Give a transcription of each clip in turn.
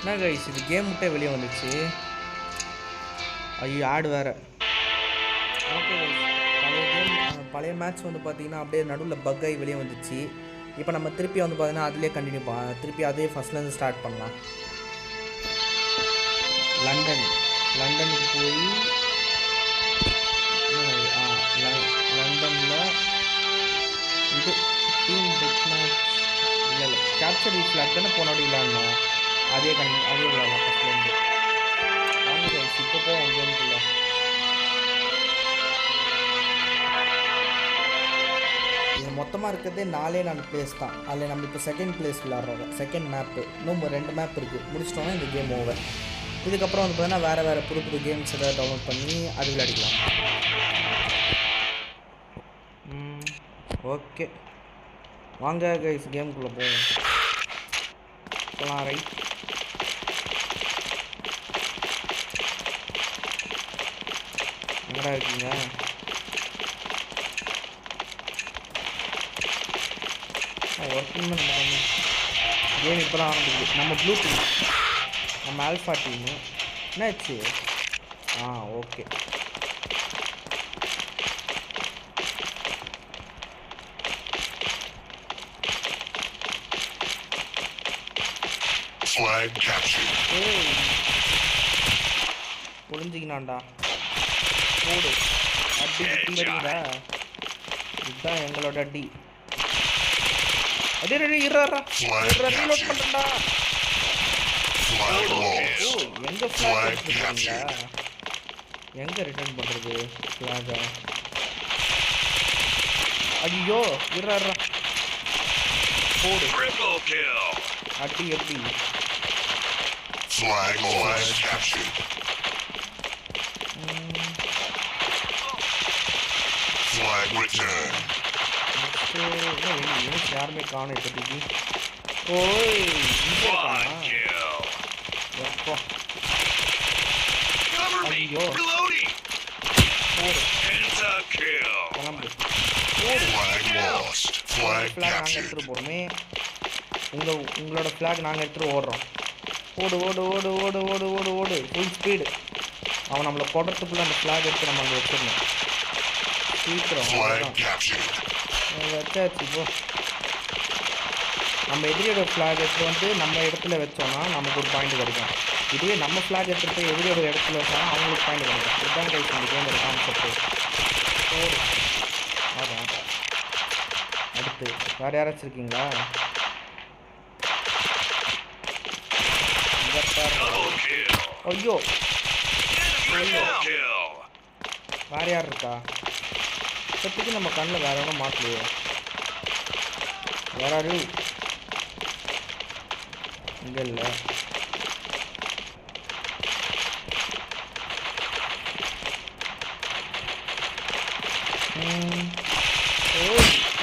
என்ன கைஸ் இது கேம் விட்டே வெளியே வந்துச்சு. ஐயோ ஆடு வேற. ஓகே பழைய கேம் பழைய மேட்ச் வந்து பார்த்தீங்கன்னா அப்படியே நடுவில் பக் ஆகி வெளியே வந்துச்சு. இப்போ நம்ம திருப்பி வந்து பார்த்தீங்கன்னா அதிலே கண்டினியூ பா திருப்பி அதே ஃபஸ்ட்லேருந்து ஸ்டார்ட் பண்ணலாம். லண்டன் லண்டனுக்கு போய் ஆ லண்டனில் இது டீம் டெத் மேட்ச் இல்லை கேப்சர் ஃப்ளாக் தானே போனாடி விளாட்ணும் அதே கண் அதே விளாட்லாம் ஃபஸ்ட்லேருந்து வாங்க guys, இப்போ போவோம் கேமுக்குள்ள இது மொத்தமாக இருக்கிறதே நாலே நாலு பிளேஸ் தான் அதில் நம்ம இப்போ செகண்ட் பிளேஸ் விளாட்றோம் செகண்ட் மேப்பு இன்னும் ரெண்டு மேப் இருக்குது முடிச்சிட்டோன்னா இந்த கேம் ஓவர் இதுக்கப்புறம் வந்து பார்த்தீங்கன்னா வேறு வேறு புது புது கேம்ஸ் ஏதாவது டவுன்லோட் பண்ணி அது விளையாடிக்கலாம் ஓகே வாங்க கைஸ் கேமுக்குள்ளே போவோம் போகலாம் ரைட் எங்கடா இருக்கீங்க ஒர்க்கிங் பண்ணி கேம் இப்போ தான் ஆரம்பிக்குது? நம்ம ப்ளூ டீம் நம்ம ஆல்ஃபா டீமு என்னாச்சு? ஆ ஓகே Flag captured. போடு. அடி குட்டிங்கடா இதுதான் எங்களோட அடி. அடே அடே இருறா ரீலோட் lost. எங்க ஃபிளாக் எடுத்துருக்கீங்களா எங்க ரிட்டர்ன் பண்றது ஃபிளாக ஐயோ இருறா போடு. அடி எப்படி? Flag flag captured. Flag யாருமே காணும் இப்போதைக்கு ஓய் இங்கே இருக்கானா kill. போடு கிளம்பு போடு ஃப்ளாக் நாங்கள் எடுத்துகிட்டு போகிறோமே உங்கள் உங்களோட ஃப்ளாக் நாங்கள் எடுத்துகிட்டு ஓடுறோம் ஓடு ஓடு ஓடு ஓடு ஓடு ஓடு ஓடு ஃபுல் ஸ்பீடு அவன் நம்மளை கொடத்துக்குள்ளே அந்த ஃப்ளாக் எடுத்து நம்ம அங்கே வச்சிடணும் சீக்கிரம் வச்சாச்சு இப்போ நம்ம எதிரியோட ஃப்ளாக் எடுத்து வந்து நம்ம இடத்துல வச்சோம்னா நமக்கு ஒரு பாயிண்ட் கிடைக்கும். இதுவே நம்ம ஃப்ளாக் எடுத்துட்டு போய் எதிரியோட இடத்துல வச்சோம்னா அவங்களுக்கு பாயிண்ட் கிடைக்கும். இதுதான் கைஸ் இந்த கேமோட கான்செப்ட் போடு அதான் அடுத்து வேறு யாராச்சும் இருக்கீங்களா. ஐயோ. வேற யார் இருக்கா? இப்போதைக்கு நம்ம கண்ணில் வேற ஒன்றும் மாட்டலையே வேற யாரு இங்கே இல்லை.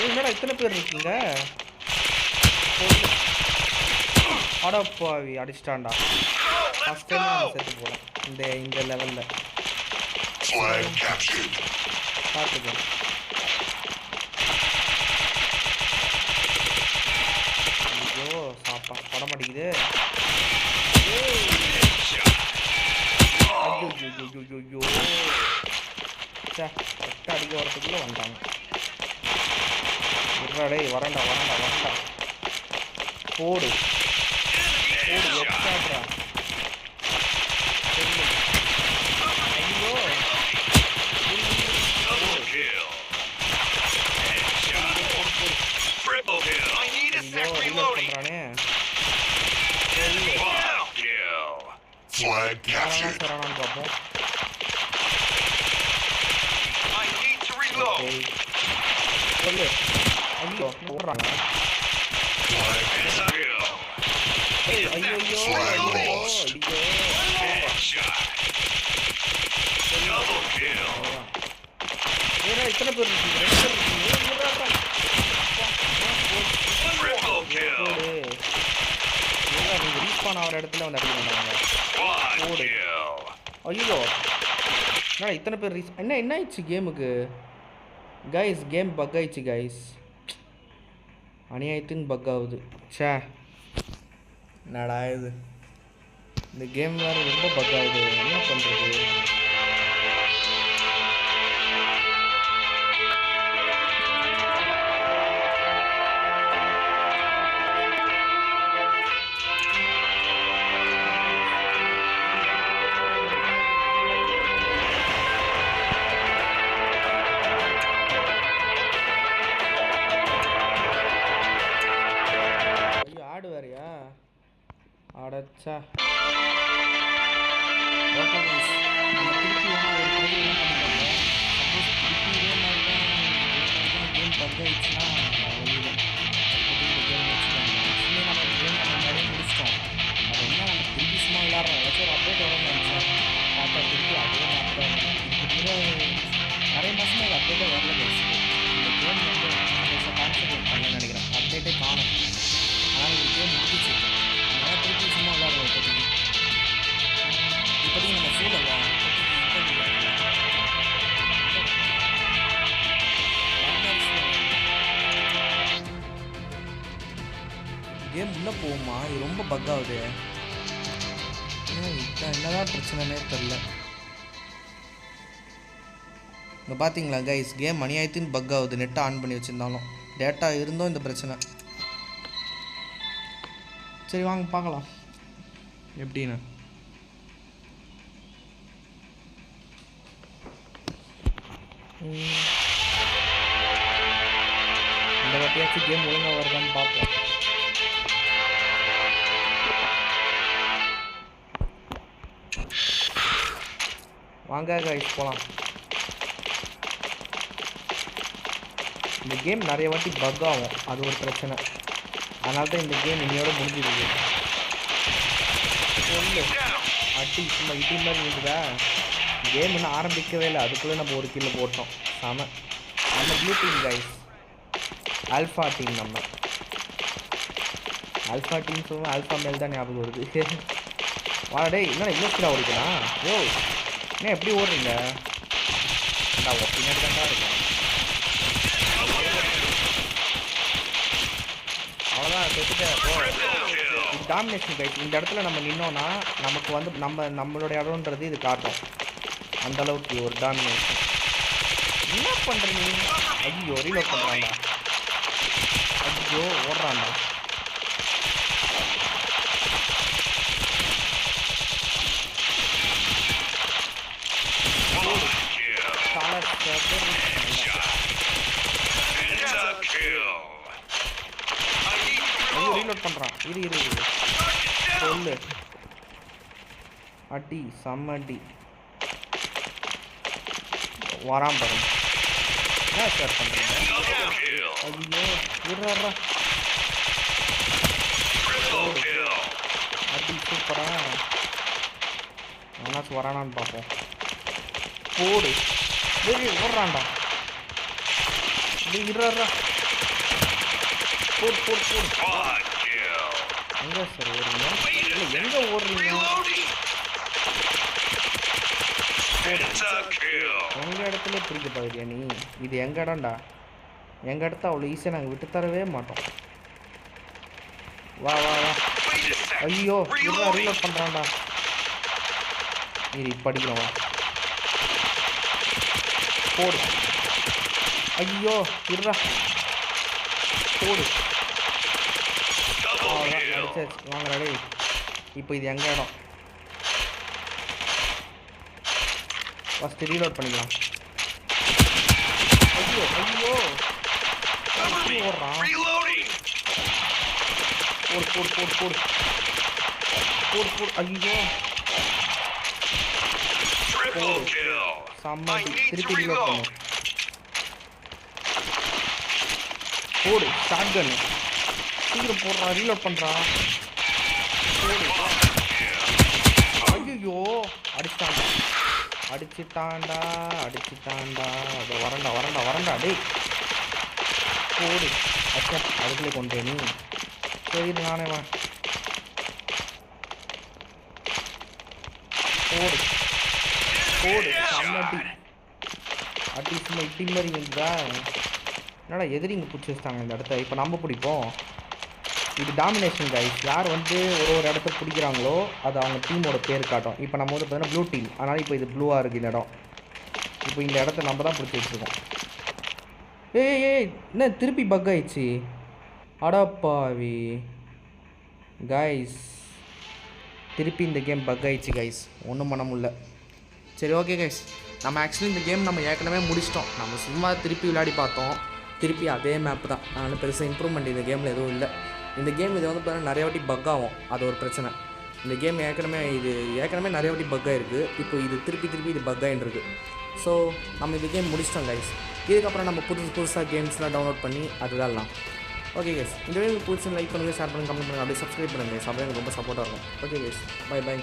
என்னடா இத்தனை பேர் இருக்கீங்க? அடப்பாவி அடிச்சிட்டான்டா. ஃபஸ்ட் டைம் நான் செத்து போகிறேன் இந்த இந்த லெவலில் Flag captured. பார்த்துக்கோ ஐயோ சாப்பா பட மாட்டேங்குது. கரெக்டாக அடிக்க வரத்துக்குள்ளே வந்தாங்க இருடா வரண்டா வரண்டா வரண்டா. போடு. போடு எக்ஸ்ட்ராட்ரா Captured. I need to reload. Olha, Flag lost. Headshot. Double kill. Respawn ஆகிற இடத்துல வந்து அடிக்க kill. ஐயோ. என்னடா இத்தனை பேர் ரீஸ் என்ன என்ன ஆயிடுச்சு கேமுக்கு? கைஸ் கேம் பக் ஆயிடுச்சு கைஸ் அநியாயத்தின் பக் ஆகுது. ச்சே. என்னடா இது? இந்த கேம் வேறு ரொம்ப பக் ஆகுது. என்ன பண்ணுறது அடச்சா. நினைக்கிறேன் அப்டேட்டே காணும் ஆனால் இந்த கேம் முடிச்சு திருப்பி சும்மா விளாட்றோம் இப்போதைக்கு இப்போதைக்கு நம்ம சூழல்ல கேம் உள்ளே போகுமா? இது ரொம்ப பக் ஆகுது. என்னதான் பிரச்சனைனே தெரில. இங்கே பார்த்தீங்களா கைஸ் கேம் அநியாயத்தின் பக் ஆகுது. நெட்டை ஆன் பண்ணி வச்சுருந்தாலும். டேட்டா இருந்தும் இந்த பிரச்சனை. சரி வாங்க பார்க்கலாம். எப்படின்னு? இந்த வாட்டியாச்சும் கேம் ஒழுங்காக வருதான்னு பார்ப்போம். வாங்க கைஸ் போகலாம் இந்த கேம் நிறைய வாட்டி பக் ஆகும். அது ஒரு பிரச்சனை. அதனால தான் இந்த கேம் இன்னையோட முடிஞ்சிருக்கு சொல்லு. அட்டி சும்மா இடி மாதிரி இருந்ததா கேம் இன்னும் ஆரம்பிக்கவே இல்லை. அதுக்குள்ளே நம்ம ஒரு கீழே போட்டோம். செம. நம்ம blue team guys alpha team நம்ம. ஆல்ஃபா டீம் சொல்லுவோம் ஆல்ஃபா மேல் தான் ஞாபகம் வருது. வாடா டேய் என்ன இவ்வளோ ஸ்பீடாக ஓடிக்கலாம் ஓ என்ன எப்படி ஓடுறீங்க? நான் உன் பின்னாடி தான் இருக்கேன் அவ்வளோதான் செத்துட்டேன் போ இது டாமினேஷன் கைஸ் இந்த இடத்துல நம்ம நின்னோன்னா நமக்கு வந்து நம்ம நம்மளுடைய இடம்ன்றது இது காட்டும் அந்த அளவுக்கு ஒரு டாமினேஷன் என்ன பண்ற நீ ஐயோ ரீலோட் பண்றான்டா ஐயோ ஓடுறான்டா இரு இரு இரு. சொல்லு. அடி செம்ம அடி வரான் பாருங்க என்ன ஷேர் பண்ணுறீங்க ஐயோ விடுறா Triple அடி சூப்பரா என்னாச்சும் வரானான்னு பார்ப்போம். போடு. டேய் ஓடுறான்டா. டேய் இருறா போடு போடு போடு. எங்க சார் ஓடுறீங்க? இல்லை எங்க ஓடுறீங்க? எங்கள் இடத்துல பிடிக்க பாக்குறியா நீ? இது எங்க இடம்டா? எங்க இடத்த அவ்வளோ ஈஸியாக நாங்கள் விட்டு தரவே மாட்டோம். வா வா வா. ஐயோ இல்லை Reloading. ரீலோட் பண்ணுறான்டா இது இப்போ அடிக்கிறோம் வா. போடு. ஐயோ இருடா. போடு. சரி kill. இப்போ இது எங்க இடம்? ஃபஸ்ட்டு ரீலோட் பண்ணிக்கலாம். ஐயோ ஐயோ. ஓடுறான்? போடு போடு போடு போடு. போடு போடு. ஐயோ. செம்ம திருப்பி ரீலோட் பண்ணு. போடு ஷாட் கன்னு சீக்கிரம் போடுறான் ரீலோட் பண்ணுறான் ஐயோ அடிச்சிட்டான்டா. அடிச்சிட்டான்டா அடிச்சிட்டான்டா. அதை வரண்டா வரண்டா வரண்டா டேய். போடு. அச்சா அதுக்குள்ளே கொண்டு நீ. சரி நானே வா. போடு. போடு. கம்மட்டி அடி. அடி சும்மா இட்டி மாதிரி இருந்தா என்னடா எதிரிங்க பிடிச்சி வச்சிட்டாங்க இந்த இடத்த. இப்போ நம்ம பிடிப்போம். இது டாமினேஷன் கைஸ் யார் வந்து ஒரு ஒரு இடத்த பிடிக்கிறாங்களோ அது அவங்க டீமோட பேர் காட்டும். இப்போ நம்ம வந்து பார்த்தீங்கன்னா ப்ளூ டீம் அதனால் இப்போ இது ப்ளூவாக இருக்குது இந்த இடம். இப்போ இந்த இடத்த நம்ம தான் பிடிச்சி வச்சுருக்கோம். ஏய் ஏய் என்ன திருப்பி பக் ஆயிடுச்சு? அடப்பாவி கைஸ் திருப்பி இந்த கேம் பக் ஆயிடுச்சு கைஸ் ஒன்றும் பண்ண முடில சரி ஓகே கைஸ் நம்ம ஆக்சுவலி இந்த கேம் நம்ம ஏற்கனவே முடிச்சிட்டோம். நம்ம சும்மா திருப்பி விளையாடி பார்த்தோம். திருப்பி அதே மேப் தான். அதனால் பெருசாக இம்ப்ரூவ்மெண்ட் இந்த கேமில் எதுவும் இல்லை. இந்த கேம் இது வந்து பார்த்தீங்கன்னா நிறைய வாட்டி பக் ஆகும். அது ஒரு பிரச்சனை. இந்த கேம் ஏற்கனவே இது ஏற்கனவே நிறைய வாட்டி பக் ஆகிருக்கு இப்போ இது திருப்பி திருப்பி இது பக் ஆகிட்டுருக்கு ஸோ நம்ம இந்த கேம் முடிச்சிட்டோம் கைஸ் இதுக்கப்புறம் நம்ம புதுசு புதுசாக கேம்ஸ்லாம் டவுன்லோட் பண்ணி அது விளாட்லாம் ஓகே கேஸ் இந்த வீடியோ புதுசு லைக் பண்ணுங்கள் ஷேர் பண்ணுங்கள் கமெண்ட் பண்ணுங்கள் அப்படியே சப்ஸ்கிரைப் பண்ணுங்கள் அப்படியே ரொம்ப சப்போர்ட்டாக இருக்கும். Okay case by by